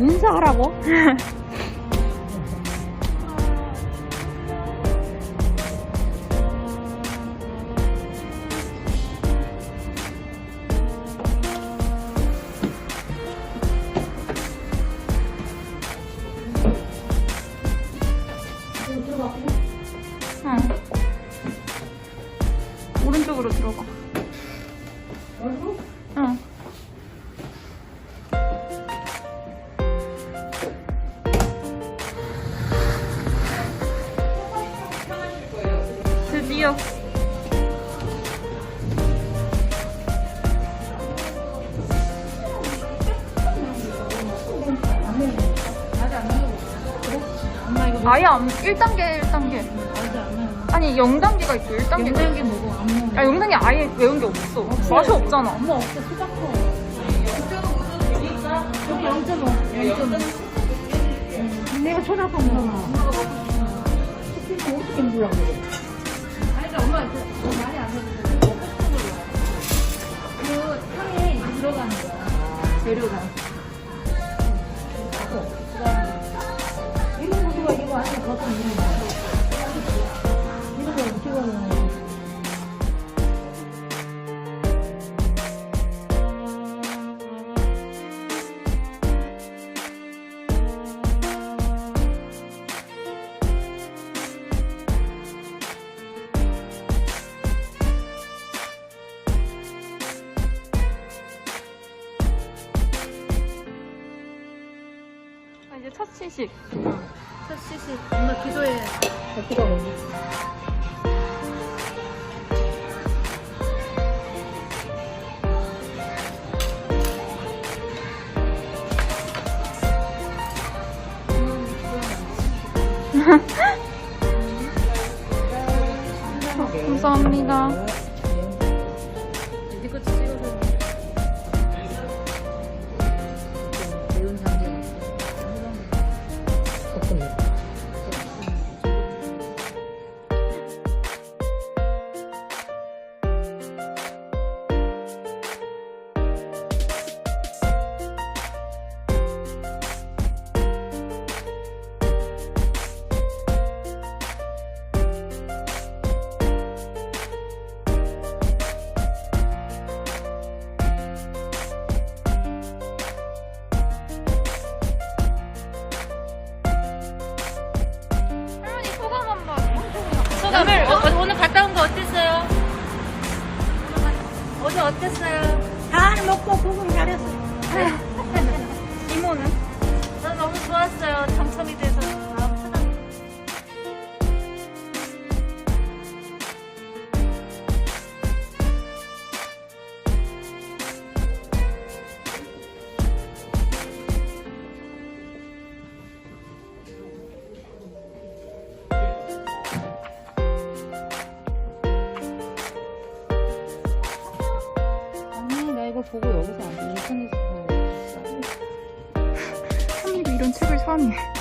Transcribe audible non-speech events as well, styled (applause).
인사하라고? 응. 오른쪽으로 들어가. 응. 드디어. 아예 안, 1단계, 1단계. 아니, 0단계가 있어, 1단계. 영양게 뭐고 안 먹어. 야, 영상이 아예 외운 게 없어. 맛이 없잖아. 엄마 없어 수박커. 여기 0.5. 0.5. 내가 먹어. 스피커 어떻게 물어? 그러니까 엄마 그 말이 안 해도 그 탕에 들어가는 거야. 재료가. 이거 이거 안에 겉은 이런 거. 이 이제 첫 시식. 첫 시식 엄마 기도해 어떻게 먹니? (laughs) 감사합니다. 오늘 어, 오늘 갔다 온 거 어땠어요? 어제 어땠어요? 다 먹고 구경 잘했어. 이 이런 책을 처음이야.